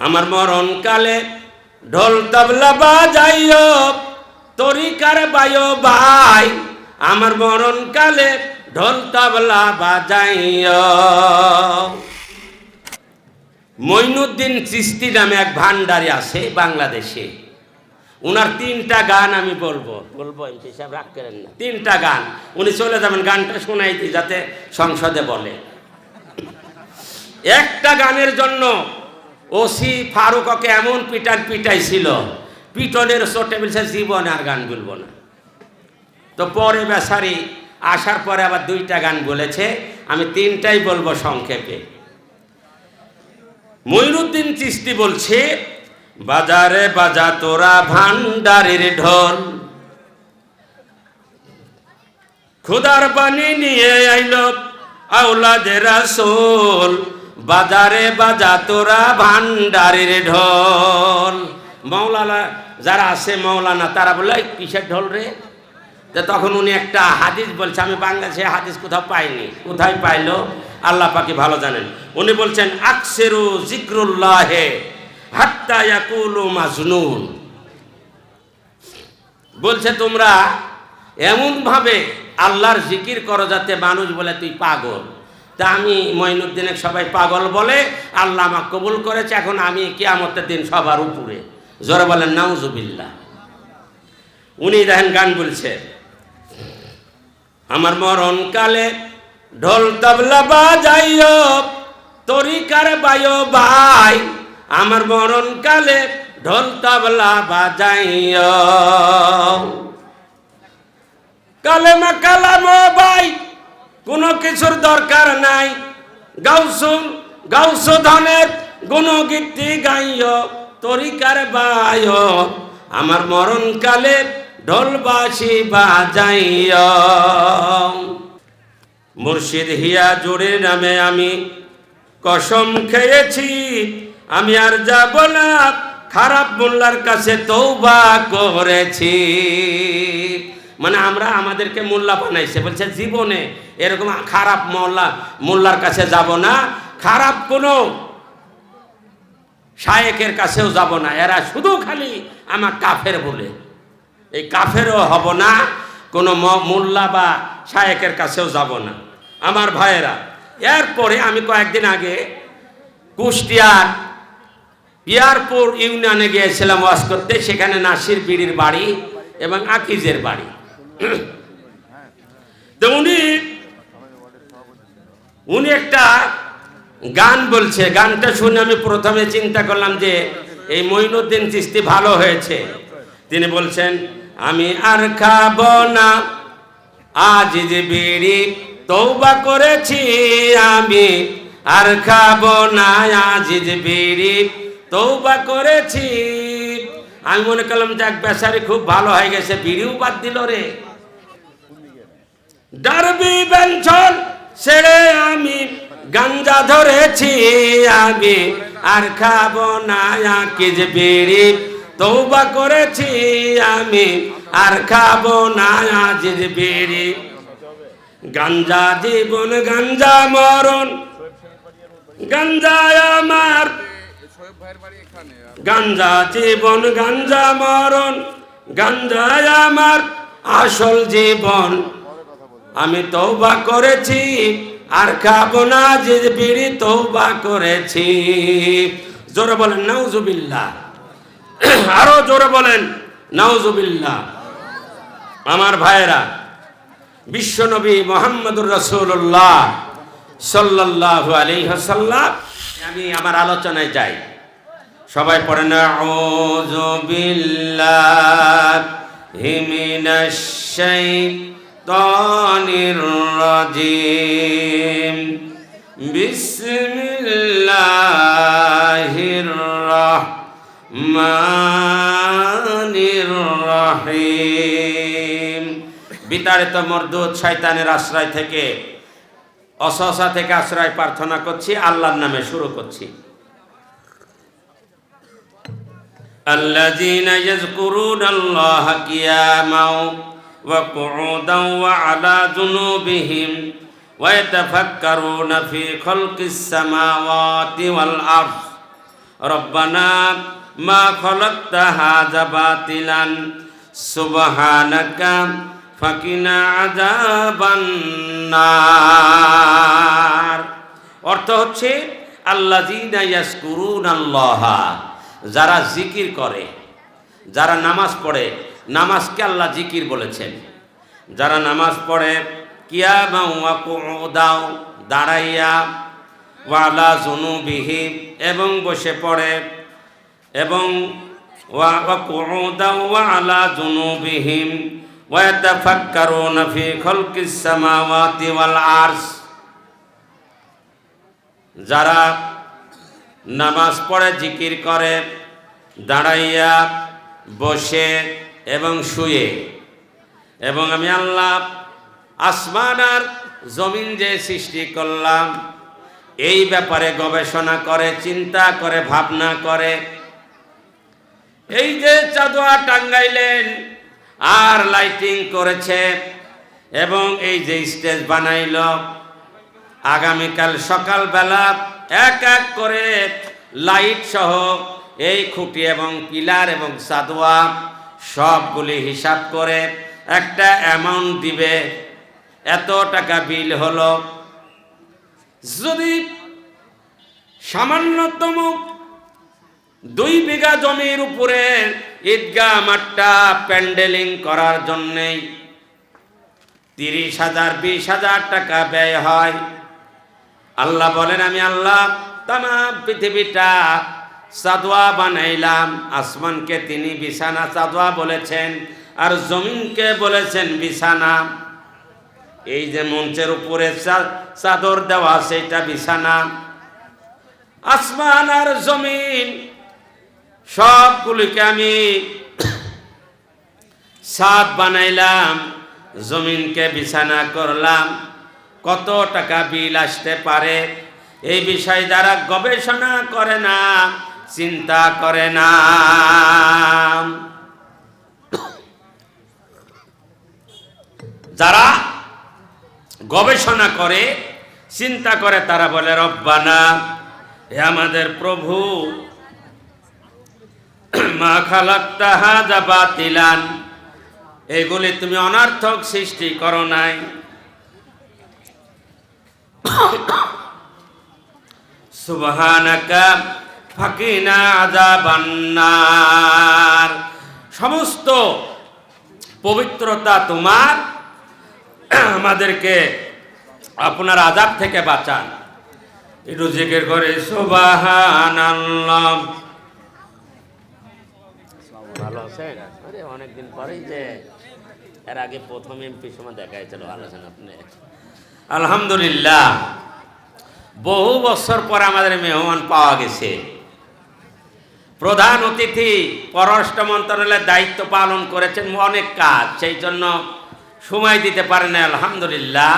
আমার মরণ কালে ঢোল তবলা বাজাইও তরিকার বায়ো ভাই আমার মরণ কালে ঢোল তবলা বাজাইও। মইনুদ্দিন চিস্তি নামে এক ভান্ডারি আছে বাংলাদেশে। উনার তিনটা গান আমি বলব। বলব রাগ করেন না। তিনটা গান। উনি চলে যাবেন গানটা শোনাইতে যাতে সংসদে বলে। একটা গানের জন্য ওসি ফারুককে এমন পিটান পিটাইছিল, পিটনের চোটে বলছে জীবনে আর গান বলব না। তো পরে বেসারি আসার পরে আবার দুইটা গান বলেছে, আমি তিনটাই বলব সংক্ষেপে। ময়ূরুদ্দিন চিস্তি বলছে, বাজারে বাজা তোরা ভান্ডারের ঢোল। খুদার পানি নিয়ে আইল আউলাদের রাসূল। বাজারে বাজা তোরা ভান্ডারের ঢোল। মৌলানা যারা আছে মৌলানা তারা বলে কিসের ঢোল রে? তো তখন উনি একটা হাদিস বলছে, আমি বাংলাদেশে হাদিস কোথাও পাইনি। কোথায় পাইলো? আল্লাহ পাকি ভালো জানেন। উনি বলছেন, আকসেরু জিক্রুল্লাহে হাত্তা ইয়াকুলু মাজনুন। বলছে, তোমরা এমনভাবে আল্লাহর জিকির করো যাতে মানুষ বলে তুই পাগল। তা আমি মঈনুদ্দিনের সবাই পাগল বলে আল্লাহ আমাকে কবুল করেছে, এখন আমি কিয়ামতের দিন সবার উপরে। জোরে বলেন, নাউজুবিল্লাহ। উনি দেখেন গান বলছে, আমার মরণ কালে ঢোল তবলা বাজাইও, তরিকার বায়ো ভাই আমার মরণ কালে ঢোল তবলা বাজাইও। কালেমা কালাম ভাই কোনো কিছুর দরকার নাই। গাউসুল গাউস ধনের গুণগীতি গাইও তরিকার বায়, আমার মরণ কালে ঢোলবাসি বাজাইও মুর্শিদ হিয়া জোরে নামে আমি কসম খেয়েছি, আমি আর যাব না, খারাপ মোল্লার কাছে তৌবা করেছি। মানে আমরা আমাদেরকে মোল্লা বানাইছে। বলছে, জীবনে এরকম খারাপ মোল্লা মোল্লার কাছে যাব না। খারাপ কোনো শায়েকের কাছেও যাব না। এরা শুধু খালি আমার কাফের বলে। এই কাফেরও হব না, কোনো মোল্লা বা শায়েকের কাছেও যাব না। আমার ভাইয়েরা, এরপরে আমি কয়েকদিন আগে কুষ্টিয়ার পিয়ারপুর ইউনিয়নে গিয়েছিলাম ওয়াজ করতে। সেখানে নাসির বিড়ির বাড়ি এবং আকিজের বাড়ি। তো উনি উনি একটা গান বলছে। গানটা শুনে আমি প্রথমে চিন্তা করলাম যে, এই মঈনুদ্দিন চিস্তি ভালো হয়েছে। তিনি বলছেন, আমি আর খাব না। আজ যে বিড়ি তৌবা করেছি আমি, আর খাব না। আজ যে বিড়ি তৌবা করেছি আমি মনে করলাম যাক বেচারি খুব ভালো হয়ে গেছে বিড়িও বাদ দিল রে ডারবি বেঞ্চল ছেড়ে আমি গাঞ্জা ধরেছি আমি আর খাব না আকিজ বিড়ি তৌবা করেছি আমি আর খাব না আজিজ বিড়ি গাঞ্জা জীবন গাঞ্জা মরণ গাঞ্জা আমার গাঞ্জা জীবন, গাঞ্জা মরণ, গাঞ্জা আমার আসল জীবন। আমি তৌবা করেছি, আর খাব না যে বিড়ি তৌবা করেছি। জোরে বলেন, নাউজুবিল্লাহ। আরও জোরে বলেন, নাউজুবিল্লাহ। আমার ভাইয়েরা, বিশ্বনবী মোহাম্মদুর রসুল্লাহ সাল্লাল্লাহু আলাইহি ওয়াসাল্লাম, আমি আমার আলোচনায় যাই। সবাই পড়েন আউযু বিল্লাহি মিনাশ শাইতানির রাজিম বিসমিল্লাহির রাহমানির রহিম। বিতাড়িত মরদুদ শয়তানের আশ্রয় থেকে, অসহসা থেকে আশ্রয় প্রার্থনা করছি, আল্লাহর নামে শুরু করছি। الذين يذكرون الله قياما وقعودا وعلى جنوبهم ويتفكرون في خلق السماوات والأرض রব্বানা মা খলকতা হাজা বাতিলান সুবহানাকা ফাকিনা আযাবান্নার অর্থ হচ্ছে আল্লাযীনা ইয়াসকুরুন আল্লাহ যারা জিকির করে, যারা নামাজ পড়ে, নামাজকে আল্লাহ জিকির বলেছেন। যারা নামাজ পড়ে ওয়া কুউদাও, দাঁড়াইয়া ওয়ালা জুনুবিহি, এবং বসে পড়ে, এবং ওয়া ওয়া কুউদাও ওয়া আলা জুনুবিহিম, ওয়া ইয়াতাফাক্কারুনা ফি খালকিস সামাওয়াতি ওয়াল আরশ যারা নামাজ পড়ে, জিকির করে, দাঁড়াইয়া বসে এবং শুয়ে। এবং আমি আল্লাহ আসমান আর জমিন যে সৃষ্টি করলাম, এই ব্যাপারে গবেষণা করে, চিন্তা করে, ভাবনা করে, এই যে চাদোয়া টাঙ্গাইলেন আর লাইটিং করেছে এবং এই যে স্টেজ বানাইল, আগামীকাল সকালবেলা এক এক করে লাইট সহ এই খুঁটি এবং পিলার এবং সাদোয়া সবগুলি হিসাব করে একটা অ্যামাউন্ট দিবে। এত টাকা বিল হলো। যদি সামান্যতম দুই বিঘা জমির উপরে ঈদগাহ মাঠটা প্যান্ডেলিং করার জন্যেই তিরিশ হাজার, বিশ হাজার টাকা ব্যয় হয়। আল্লাহ বলেন, আমি আল্লাহ তাম পৃথিবীটা সাদোয়া বানাইলাম। আসমানকে তিনি বিছানা সাদোয়া বলেছেন আর জমিনকে বলেছেন বিছানা। এই যে মঞ্চের উপরে চাদর দেওয়া সেটা বিছানা। আসমান আর জমিন, সবগুলিকে আমি সাদ বানাইলাম, জমিনকে বিছানা করলাম। কত টাকা বিল আসতে পারে? এই বিষয়ে যারা গবেষণা করে না, চিন্তা করে না। যারা গবেষণা করে, চিন্তা করে, তারা বলে, রব্বানা, হে আমাদের প্রভু, মা খালাক্তা হাজা বাতিলান। এগুলি তুমি অনার্থক সৃষ্টি করো নাই। সুবহানাকা ফাকিনা আযাবান্নার। সমস্ত পবিত্রতা তোমার, আমাদেরকে আপনার আজাব থেকে বাঁচান। একটু জিকির করে, সুবহানাল্লাহ। ভালো আছেন? অনেকদিন পরেই যে এর আগে প্রথম এমপি সময় দেখা হয়েছিল ভালো আছেন আপনি? আলহামদুলিল্লাহ। বহু বছর পর আমাদের মেহমান পাওয়া গেছে। প্রধান অতিথি পররাষ্ট্র মন্ত্রণালয়ের দায়িত্ব পালন করেছেন অনেক কাজ, সেই জন্য সময় দিতে পারেন আলহামদুলিল্লাহ।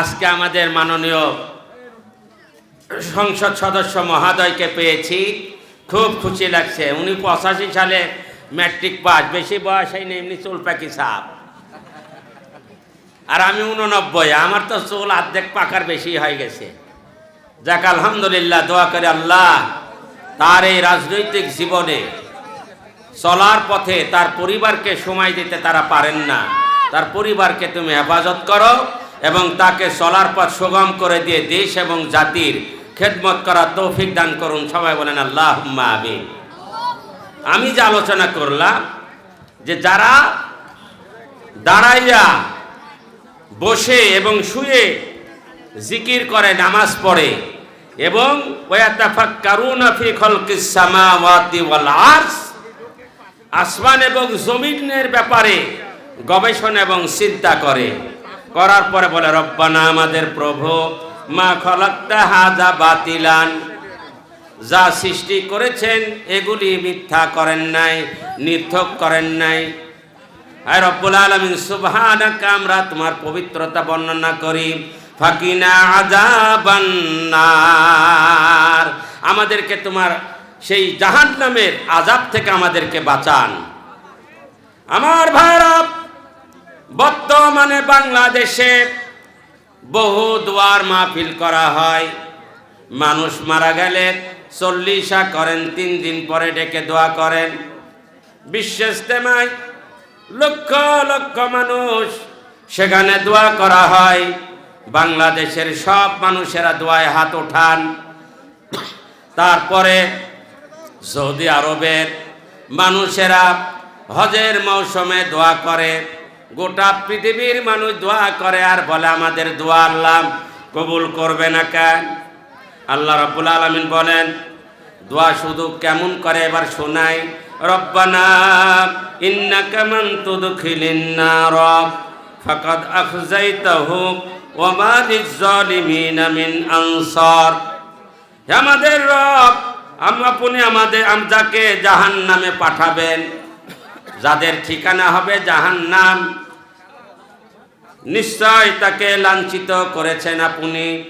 আজকে আমাদের মাননীয় সংসদ সদস্য মহাদয়কে পেয়েছি, খুব খুশি লাগছে। উনি পঁচাশি সালে ম্যাট্রিক পাস, বেশি বয়স হয়নি, এমনি চুল পাখি সাপ। আর আমি উননব্বই, আমার তো চুল অর্ধেক পাকার বেশি হয়ে গেছে। যাক, আলহামদুলিল্লাহ, দোয়া করে আল্লাহ, তার এই রাজনৈতিক জীবনে চলার পথে তার পরিবারকে সময় দিতে তারা পারেন না। তার পরিবারকে তুমি হেফাজত করো এবং তাকে চলার পথ সুগম করে দিয়ে দেশ এবং জাতির খেদমত করার তৌফিক দান করুন। সবাই বলেন আল্লাহ আমিন। আমি যে আলোচনা করলাম যে যারা দাঁড়াইয়া বসে এবং শুয়ে জিকির করে, নামাজ পড়ে। এবং আসমান এবং জমিনের ব্যাপারে গবেষণা এবং চিন্তা করে। করার পরে বলে, রব্বানা আমাদের প্রভু, মা খলাক্তা হাজা বাতিলান। যা সৃষ্টি করেছেন, এগুলি মিথ্যা করেন নাই নির্থক করেন নাই। আর রব্বুল আলমিন, সুবহানাকা আমরা তোমার পবিত্রতা বর্ণনা করি। ফাকিনা আজাবান্নার আমাদেরকে তোমার সেই জাহান নামের আজাব থেকে আমাদেরকে বাঁচান। আমার ভাইরা, বর্তমানে বাংলাদেশে বহু দুয়ার মাহফিল করা হয়। মানুষ মারা গেলে চল্লিশা করেন, তিন দিন পরে ডেকে দোয়া করেন। বিশ্ব ইস্তেমায় লক্ষ লক্ষ মানুষ সেখানে দোয়া করা হয়। বাংলাদেশের সব মানুষেরা দোয়ায় হাত ওঠান। তারপরে সৌদি আরবের মানুষেরা হজের মৌসুমে দোয়া করে। গোটা পৃথিবীর মানুষ দোয়া করে আর বলে, আমাদের দোয়া আল্লাহ কবুল করবে না কেন? আল্লাহ রব্বুল আলমিন বলেন, দোয়া শুধু কেমন করে এবার শোনাই মান তুদখিলিন নার, ফাকাদ আখজাইতাহু ওয়া মা লিজ-জালিমিনা মিন আনসার। আমাদের রব আপনি আমাদের, আম- যাকে জাহান নামে পাঠাবেন, যাদের ঠিকানা হবে জাহান নাম নিশ্চয় তাকে লাঞ্ছিত করেছেন আপনি,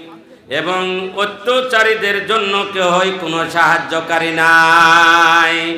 এবং অত্যাচারীদের জন্য কেহই কোনো সাহায্যকারী নাই।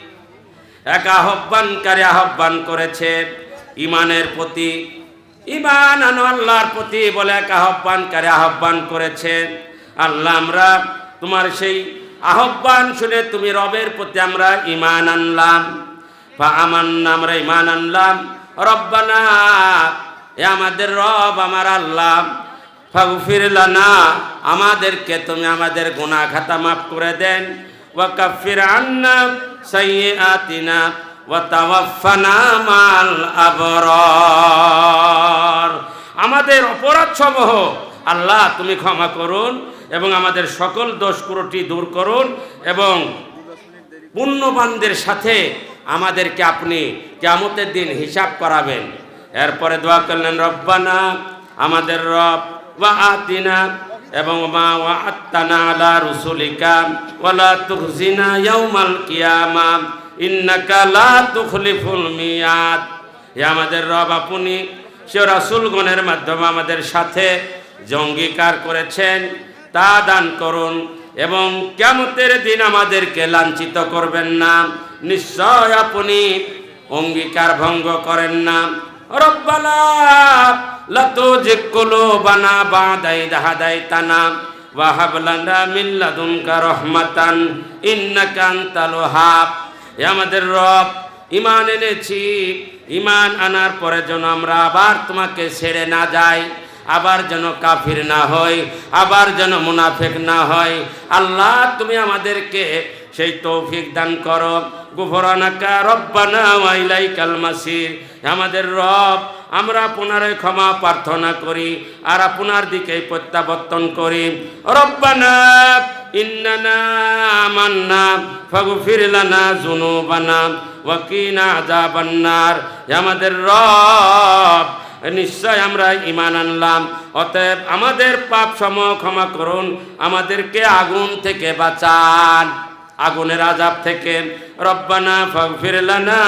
এক আহ্বানকারী আহ্বান করেছে। ইমানের প্রতি ইমান আনো আল্লাহর প্রতি বলে এক আহ্বানকারী আহ্বান করেছে। আল্লাহ, আমরা তোমার সেই আহ্বান শুনে তুমি রবের প্রতি আমরা ইমান আনলাম। বা আমার আমরা ইমান আনলাম। রব্বানা, এ আমাদের রব, আমার আল্লাহ। ফাগফির লানা, আমাদেরকে তুমি আমাদের গুনাহ খাতা মাফ করে দেন। ওয়া কাফির আন্না সাইয়্যাতিনা ওয়া আবরার। আমাদের অপরাধ সমূহ আল্লাহ তুমি ক্ষমা করুন এবং আমাদের সকল দোষ ত্রুটি দূর করুন এবং পুণ্যবানদের সাথে আমাদেরকে আপনি কেমতের দিন হিসাব করাবেন। এরপরে দোয়া করলেন, রব্বানা, আমাদের রব, ওয়া আতিনা এবং মা ওয়া আত্তানা আলা রুসুলিকা ওয়ালা তুখজিনা ইয়াউমাল কিয়ামা, ইন্নাকা লা তুখলিফুল মিয়াদ। হে আমাদের রব আপনি, সে রাসূলগণের মাধ্যমে আমাদের সাথে যে অঙ্গীকার করেছেন, তা দান করুন এবং কেমতের দিন আমাদেরকে লাঞ্ছিত করবেন না। নিশ্চয় আপনি অঙ্গীকার ভঙ্গ করেন না। রব্বানা লাতুজিক কুলুবানা বাদাই হাদাইতানা ওয়া হাব লানা লাদুনকা রহমাতান, ইন্নাকা আনতাল ওয়াহাব। হে আমাদের রব ইমান এনেছি। ইমান আনার পরে যেন আমরা আবার তোমাকে ছেড়ে না যাই, আবার যেন কাফির না হয় আবার যেন মুনাফেক না হয় আল্লাহ, তুমি আমাদেরকে সেই তৌফিক দান করো। গুফরানাকা রব্বানা ওয়া ইলাইকাল মাসির। আমাদের রব আমরা আপনার ক্ষমা প্রার্থনা করি আর আপনার দিকে প্রত্যাবর্তন করি। রব্বানা ইন্নানা আমান্না ফাগফির লানা যুনুবানা ওয়া কিনা আযাবান্নার। আমাদের রব, নিশ্চয় আমরা ইমান আনলাম। অতএব আমাদের পাপ সম ক্ষমা করুন, আমাদেরকে আগুন থেকে বাঁচান। আগুনের আজাব থেকে। রব্বানা ফাগফির লানা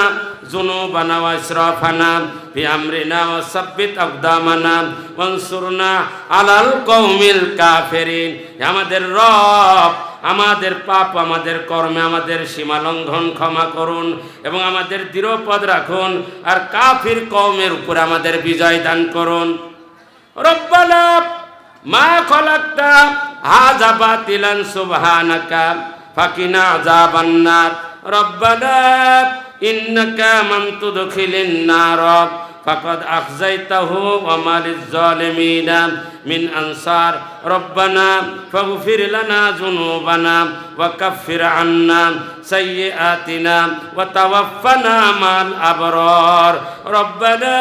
যুনুবানা ওয়া ইসরাফানা ফি আমরিনা ওয়া সাব্বিত আকদামানা ওয়ানসুরনা আলাল কওমিল কাফিরিন। আমাদের রব, আমাদের পাপ, আমাদের কর্মে আমাদের সীমা লঙ্ঘন ক্ষমা করুন এবং আমাদের দৃঢ়পদ রাখুন আর কাফির কওমের উপর আমাদের বিজয় দান করুন। রব্বানা মা খলাকতা হাযা বাতিলান সুবহানাকা। ফাকিনা আযাবান্নার। রব্বানা, ইন্নাকা মান তুদখিলিন নার। ফাকাদ আখজাইতাহু ওয়া মা লিজ-জালিমিনা মিন আনসার। রব্বানা, ফাগফির লানা যুনুবানা ওয়া কাফির আন্না সাইয়্যাতিনা ওয়া তাওয়াফফানা মাল আবরার। রব্বানা,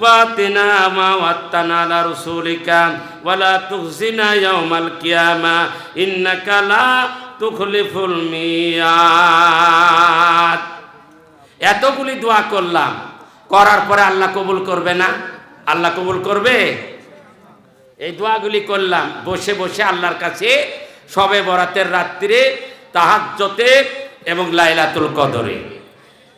ওয়াতিনা মা ওয়াত্তানা আলা রাসূলিকা ওয়া লা তুখজিনা ইয়াওমাল কিয়ামা। ইন্নাকা লা তুখলিফুল মিয়াদ। এতগুলি দোয়া করলাম। করার পরে আল্লাহ কবুল করবে না? আল্লাহ কবুল করবে? এই দোয়াগুলি করলাম। বসে বসে আল্লাহর কাছে সবে বরাতের রাত্রিরে তাহাজ্জতে এবং লাইলাতুল কদরে।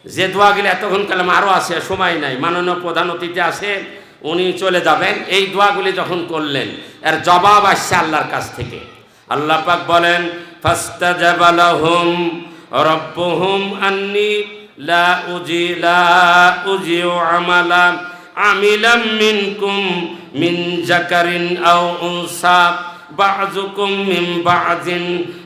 যে দোয়াগুলি এতক্ষণ কালাম আরও আছে, সময় নাই। মাননীয় প্রধান অতিথি আছে উনি চলে যাবেন। এই দোয়াগুলি যখন করলেন, এর জবাব আসছে আল্লাহর কাছ থেকে। আল্লাহ পাক বলেন ফাস্তাজাবালাহুম রব্বুহুম আন্নি লা উজি লা উজিউ আমালা আমিলাম মিনকুম মিন জাকারিন আও উনসা। بعضكم من بعض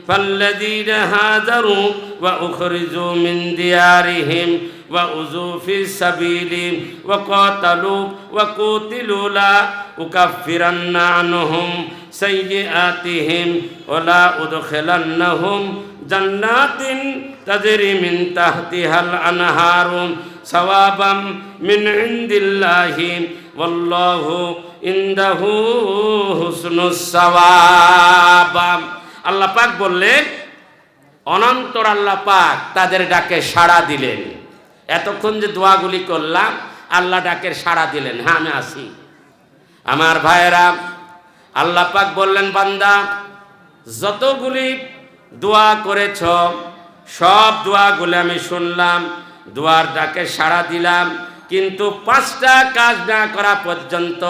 فالذين هاجروا وأخرجوا من ديارهم وأذوا في سبيلي وقاتلوا وقتلوا لا أكفرن عنهم سيئاتهم ولا أدخلنهم جنات تجري من تحتها الأنهار ثوابا من عند الله ওয়াল্লাহু আল্লাহ পাক বললেন অনন্তর আল্লাহ পাক তাদের ডাকে সাড়া দিলেন। এতক্ষণ যে দোয়াগুলি করলাম, আল্লাহ ডাকের সাড়া দিলেন। হ্যাঁ আমি আসি। আমার ভাইয়েরা, আল্লাহ পাক বললেন, বান্দা, যতগুলি দোয়া করেছ, সব দোয়াগুলি আমি শুনলাম, দোয়ার ডাকে সাড়া দিলাম। কিন্তু পাঁচটা কাজ না করা পর্যন্ত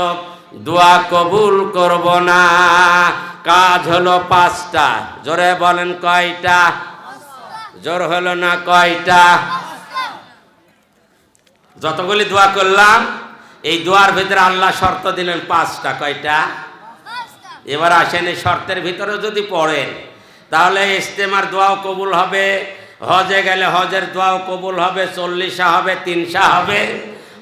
দোয়া কবুল করব না। কাজ হলো পাঁচটা। জোরে বলেন কয়টা? জোর হলো না কয়টা? যতগুলি দোয়া করলাম, এই দোয়ার ভিতরে আল্লাহ শর্ত দিলেন পাঁচটা। কয়টা? এবার আসেন এই শর্তের ভিতরে যদি পড়েন, তাহলে ইস্তেমার দোয়াও কবুল হবে। হজে গেলে হজের দোয়াও কবুল হবে, চল্লিশা হবে, তিনশা হবে।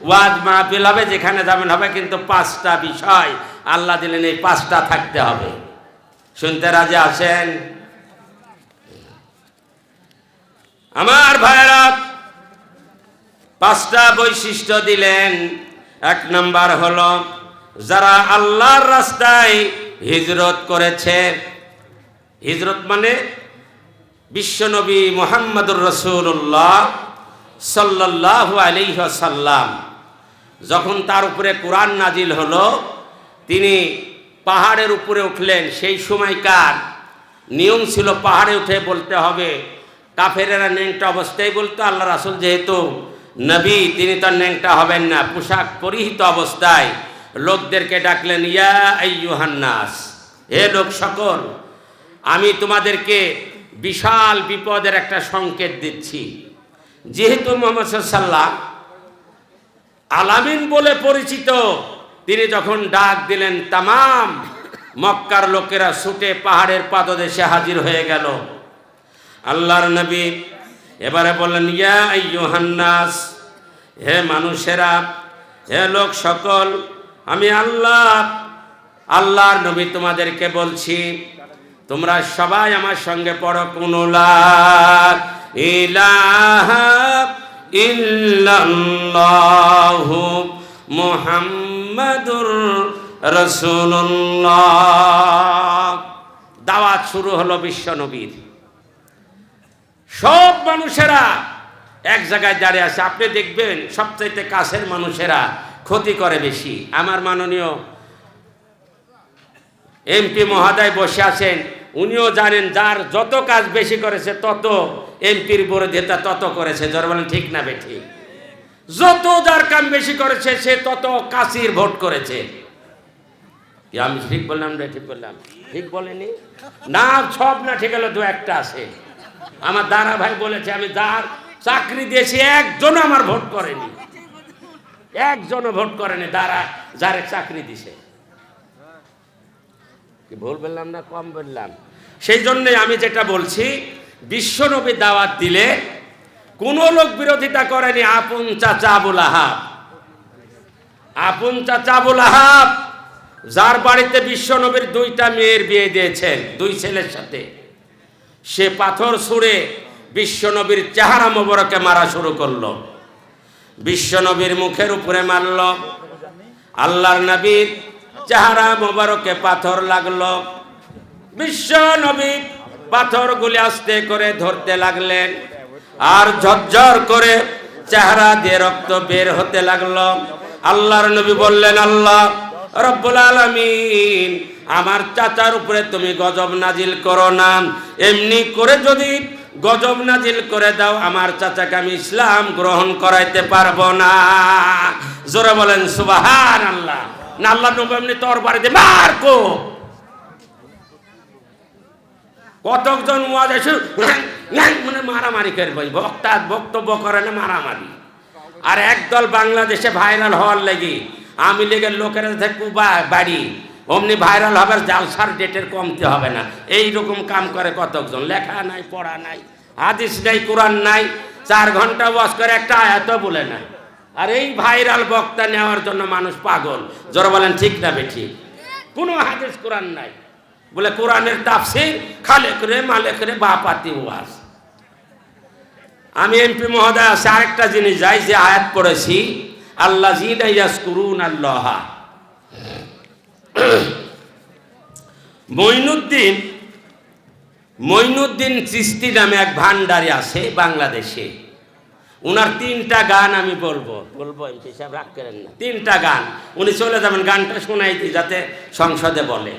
ওয়াজ মাহফিল হবে, যেখানে যাবেন হবে, কিন্তু পাঁচটা বিষয় আল্লাহ দিলেন, এই পাঁচটা থাকতে হবে। শুনতে রাজে আসেন আমার ভাইরা পাঁচটা বৈশিষ্ট্য দিলেন। এক নম্বর হলো, যারা আল্লাহর রাস্তায় হিজরত করেছে, হিজরত মানে বিশ্বনবী মোহাম্মদুর রসুল্লাহ সাল্লাহ আলিহাসাল্লাম যখন তার উপরে কোরআন নাজিল হলো, তিনি পাহাড়ের উপরে উঠলেন। সেই সময়কার নিয়ম ছিল পাহাড়ে উঠে বলতে হবে, কাফেরেরা ন্যাংটা অবস্থায় বলতো, আল্লাহ রাসুল যেহেতু নবী, তিনি তো ন্যাংটা হবেন না। পোশাক পরিহিত অবস্থায় লোকদেরকে ডাকলেন, ইয়া আইয়ুহান্নাস হে লোক সকল, আমি তোমাদেরকে বিশাল বিপদের একটা সংকেত দিচ্ছি। যেহেতু মোহাম্মদ সাল্লাহ আলামিন বলে পরিচিত, তিনি যখন ডাক দিলেন, তামাম মক্কার লোকেরা ছুটে পাহাড়ের পাদদেশে হাজির হয়ে গেল। আল্লাহর নবী এবারে বললেন, ইয়া ইয়োহান্নাস হে মানুষেরা, হে লোক সকল, আমি আল্লাহ, আল্লাহর নবী তোমাদেরকে বলছি তোমরা সবাই আমার সঙ্গে পড়ো কুনুলা ইলাহা ইল্লাল্লাহু মুহাম্মাদুর রাসূলুল্লাহ। দাওয়াত শুরু হলো বিশ্ব নবীর। সব মানুষেরা এক জায়গায় দাঁড়িয়ে আছে। আপনি দেখবেন সবচাইতে কাছের মানুষেরা ক্ষতি করে বেশি। আমার মাননীয় এমপি মহোদয় বসে আছেন। উনিও জানেন যার যত কাজ বেশি করেছে, তত এমপির বিরোধিতা তত করেছে। যার বলেন, ঠিক না বে ঠিক যত যার কাম বেশি করেছে, সে তত কাশির ভোট করেছে। আমি ঠিক বললাম রে ঠিক বললাম? ঠিক বলেনি? না, সব না ঠিক হলো দু একটা আছে। আমার দানা ভাই বলেছে, আমি যার চাকরি দিয়েছি একজন আমার ভোট করেনি। একজনও ভোট করেনি দ্বারা যারে চাকরি দিছে। ভুল বললাম না, কম বললাম? সেই জন্যে আমি যেটা বলছি, বিশ্বনবী দাওয়াত দিলে কোন লোক বিরোধিতা করেনি, আপন চাচা আবুল আহাব। আপন চাচা আবুল আহাব, যার বাড়িতে বিশ্বনবীর দুইটা মেয়ের বিয়ে দিয়েছেন, দুই ছেলের সাথে। সে পাথর ছুঁড়ে বিশ্বনবীর চেহারা মোবারকে মারা শুরু করল। বিশ্বনবীর মুখের উপরে মারল। আল্লাহর নবীর চেহারা মোবারকে পাথর লাগল। বিশ্ব নবী পাথরগুলি আস্তে করে ধরতে লাগলেন আর ঝরঝর করে চেহারা দিয়ে রক্ত বের হতে লাগল। আল্লাহর নবী বললেন, আল্লাহ রব্বুল আলামিন, আমার চাচার উপরে তুমি গজব নাজিল করো না। এমনি করে যদি গজব নাজিল করে দাও, আমার চাচাকে আমি ইসলাম গ্রহণ করাইতে পারব না। জোরে বলেন সুবাহান আল্লাহ না আল্লাহ নবী এমনি তোর বাড়িতে মার কো। কতজন ওয়াজ মানে মারামারি করবে বক্তা বক্তব্য করে না মারামারি। আর একদল বাংলাদেশে ভাইরাল হওয়ার লাগি আমি লেগের লোকের থাকব বাড়ি, অমনি ভাইরাল হবে, জালসার ডেটের কমতে হবে না। এই রকম কাম করে কতকজন, লেখা নাই, পড়া নাই, হাদিস নাই, কোরআন নাই, চার ঘণ্টা বস করে একটা আয়াত বলে না আর এই ভাইরাল বক্তা নেওয়ার জন্য মানুষ পাগল। জোর বলেন, ঠিক না বেঠি? কোনো হাদিস কোরআন নাই। বলে, কোরআনের তাফসির খালে করে মালে করে বাপাতি ওয়াজ। আমি এমপি মহোদয় আছে, আরেকটা জিনিস যাই, যে আয়াত পড়েছি আল্লাহ জিনাইয়াস করুন আল্লাহা। মইনুদ্দিন মইনুদ্দিন চিস্তি নামে এক ভান্ডারি আছে বাংলাদেশে। উনার তিনটা গান আমি বলব। বলব এমপি সাহেব রাগ করেন না। তিনটা গান। উনি চলে যাবেন গানটা শোনাইতে যাতে সংসদে বলে।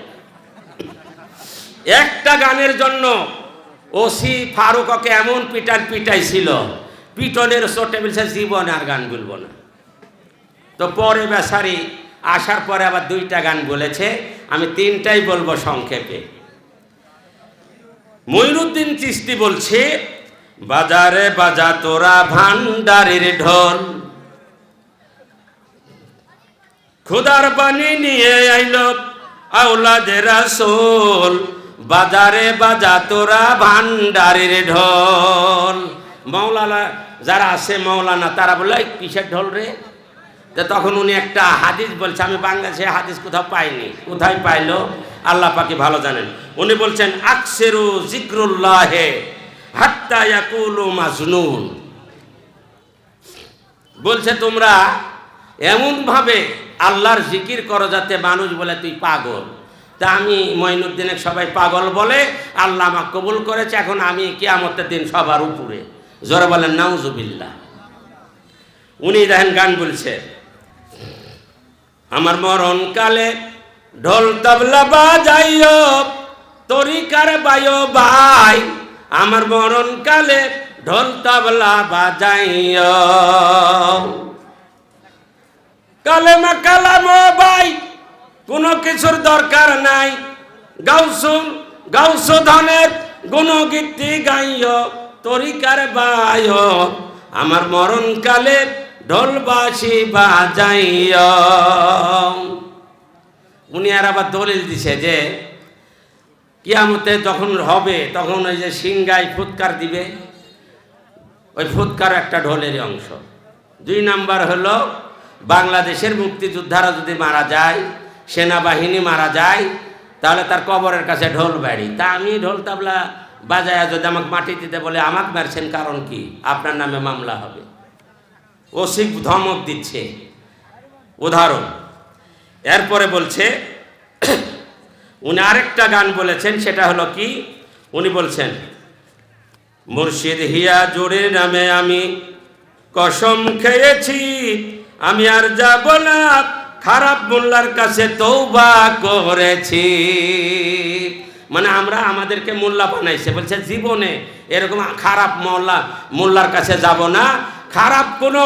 একটা গানের জন্য ওসি ফারুককে এমন পিটার পিটাইছিল পিটনের চোটে বলছে জীবনে আর গান বলব না। তো পরে বেসারি আসার পরে আবার দুইটা গান বলেছে আমি তিনটাই বলব সংক্ষেপে। ময়ূরুদ্দিন চিস্তি বলছে বাজারে বাজা তোরা ভান্ডারের ঢোল। খুদার পানি নিয়ে আইল আউলাদের রাসূল। বাজারে বাজা তোরা ভান্ডারের ঢোল। মৌলানা যারা আছে মৌলানা তারা বলে, "এই কিসের ঢোল রে? তখন উনি একটা হাদিস বলছে, আমি বাংলাদেশে হাদিস কোথাও পাইনি। কোথায় পাইলো? আল্লাহ পাকে ভালো জানেন। উনি বলছেন, আকসেরু জিক্রুল্লাহে। মাজনুন। বলছে, তোমরা এমনভাবে আল্লাহর জিকির করো যাতে মানুষ বলে, তুই পাগল। তা আমি মঈনুদ্দিনের সবাই পাগল বলে আল্লাহ আমাকে কবুল করেছে। এখন আমি কিয়ামতের দিন সবার উপরে। জোরে বলেন, নাউজুবিল্লাহ। উনি দেখেন, গান বলছে, আমার মরণ কালে ঢোল তবলা বাজাইও তরিকার বায়ো ভাই। আমার মরণ কালে ঢোল তবলা বাজাইও। কালেমা কালাম ভাই, কোনো কিছুর দরকার নাই। গাউসুন গাউস ধনের গুণগীতি গাইয় তরিকার বায়। আমার মরণ কালে ঢোলবাসি বাজাইয় উনি আর আবার দলিল দিছে যে কিয়ামতে যখন হবে, তখন ওই যে সিংগাই ফুৎকার দিবে। ওই ফুৎকার একটা ঢোলের অংশ। দুই নাম্বার হলো, বাংলাদেশের মুক্তিযোদ্ধারা যদি মারা যায়, সেনাবাহিনী মারা যায়, তাহলে তার কবরের কাছে ঢোল বাড়ি। তা আমি ঢোল তাবলা বাজায় যদি আমাকে মাটি দিতে বলে, আমাকে মারছেন কারণ কি? আপনার নামে মামলা হবে। ও শিখ ধমক দিচ্ছে। উদাহরণ, এরপরে বলছে উনি আরেকটা গান বলেছেন, সেটা হলো কি? উনি বলছেন, মুর্শিদ হিয়া জোরে নামে আমি কসম খেয়েছি, আমি আর যাব না। খারাপ মোল্লার কাছে তৌবা করেছি। মানে আমরা আমাদেরকে মোল্লা বানাইছে, বলছে, জীবনে এরকম খারাপ মোল্লা, মোল্লার কাছে যাব না। খারাপ কোনো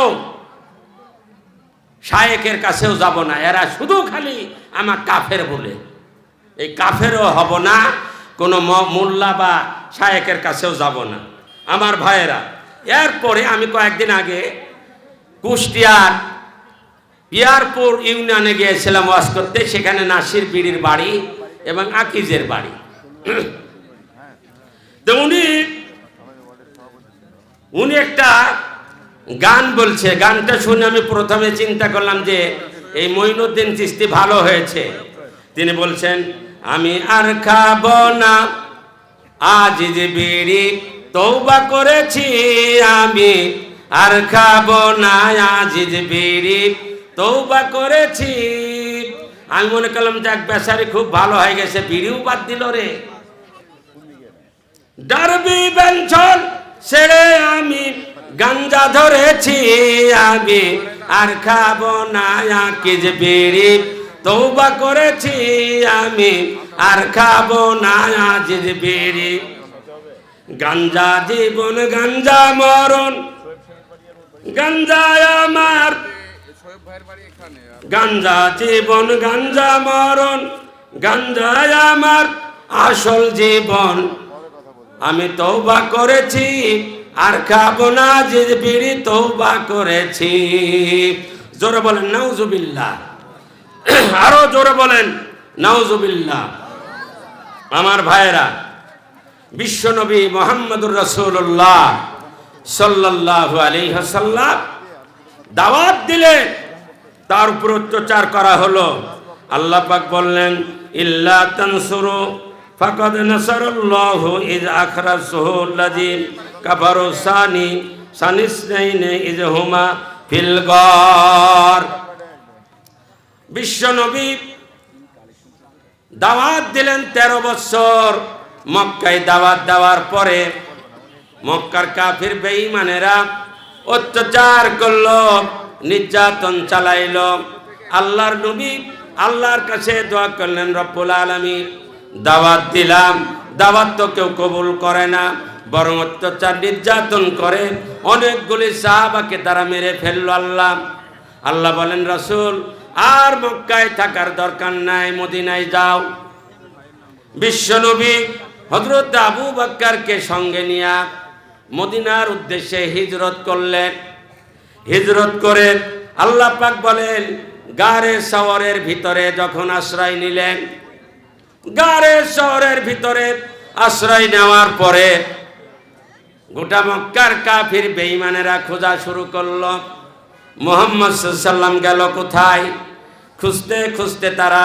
শায়েকের কাছেও যাব না। এরা শুধু খালি আমার কাফের বলে। এই কাফেরও হব না, কোনো মোল্লা বা শায়েকের কাছেও যাব না। আমার ভাইয়েরা, এরপরে আমি কয়েকদিন আগে কুষ্টিয়ার পিয়ারপুর ইউনিয়নে গিয়েছিলাম ওয়াজ করতে, সেখানে নাসির বিড়ির বাড়ি এবং আকিজের বাড়ি। তো উনি উনি একটা গান বলছে। গানটা শুনে আমি প্রথমে চিন্তা করলাম যে, এই মঈনুদ্দিন চিস্তি ভালো হয়েছে। তিনি বলছেন আমি আর খাব না। আজ যে বিড়ি তৌবা করেছি আমি, আর খাব না। আজ যে বিড়ি তৌবা করেছি। আমি মনে করলাম যাক বেচারি খুব ভালো হয়ে গেছে, বিড়িও বাদ দিল রে। ডারবি বেঞ্চল ছেড়ে আমি, গাঞ্জা ধরেছি আমি, আর খাব না। যে বিড়ি তৌবা করেছি আমি, আর খাব না আজিজ বিড়ি গাঞ্জা জীবন, গাঞ্জা মরণ। গাঞ্জায় আমার। গাঞ্জা জীবন, গাঞ্জা মরণ। গাঞ্জায় আমার আসল জীবন। আমি তৌবা করেছি, আর খাব না যে বিড়ি তৌবা করেছি। জোরে বলেন, নাউজুবিল্লাহ। আরও জোরে বলেন, নাউজুবিল্লাহ। আমার ভাইয়েরা, বিশ্বনবী মোহাম্মদুর রসুল্লাহ সাল্লাল্লাহু আলাইহি হাসাল্লাম দাওয়াত দিলেন। তার উপর অত্যাচার করা হলো। আল্লাহ পাক বললেন, ইল্লা তানসুরু, ফাকাদ নাসারাল্লাহু ইজ আখরাজহু আল্লাযী কাফারু সানি, সানিসনাইনে ইজ হুমা ফিল গার। বিশ্বনবী দাওয়াত দিলেন তেরো বছর মক্কায় দাওয়াত দেওয়ার পরে মক্কার কাফির বেঈমানেরা অত্যাচার করল, নির্যাতন চালাইল। আল্লাহর নবী আল্লাহর কাছে দোয়া করলেন, রব্বুল আলমী দাওয়াত দিলাম। দাওয়াত তো কেউ কবুল করে না, বরং অত্যাচার, নির্যাতন করে অনেকগুলি সাহাবাকে তারা মেরে ফেলল আল্লাহ। আল্লাহ বলেন, রসুল আর মক্কায় থাকার দরকার নাই, মদিনায় যাও। বিশ্বনবী হজরত আবু বাক্কারকে সঙ্গে নিয়ে মদিনার উদ্দেশ্যে হিজরত করলেন। হিজরত করে আল্লাহ পাক বলেন, গারে শহরের ভিতরে যখন আশ্রয় নিলেন, গারে শহরের ভিতরে আশ্রয় নেওয়ার পরে গোটা মক্কার কাফির বেঈমানেরা খোঁজা শুরু করল। মোহাম্মদ সাল্লাম গেল কোথায়? খুঁজতে খুঁজতে তারা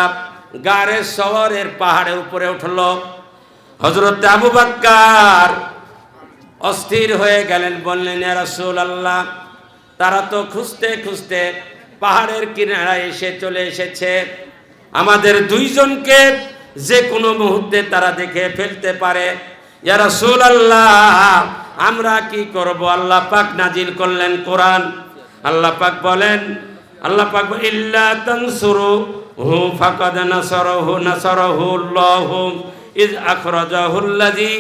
গারে শহরের পাহাড়ের উপরে উঠল। হজরত আবু বাক্কার অস্থির হয়ে গেলেন, বললেন রাসূল আল্লাহ তারা তো খুঁজতে খুঁজতে পাহাড়ের কিনারায় এসে চলে এসেছে। আমাদের দুইজনকে যে কোনো মুহূর্তে তারা দেখে ফেলতে পারে। ইয়া রাসূল আল্লাহ আমরা কি করব? আল্লাহ পাক নাজিল করলেন কোরআন। আল্লাহ পাক বলেন, আল্লাহ পাক ইল্লা তানসুরু হু ফাকাদ নাসারাহু নাসারাহু আল্লাহু ইজ আখরাজাহু আল্লাযী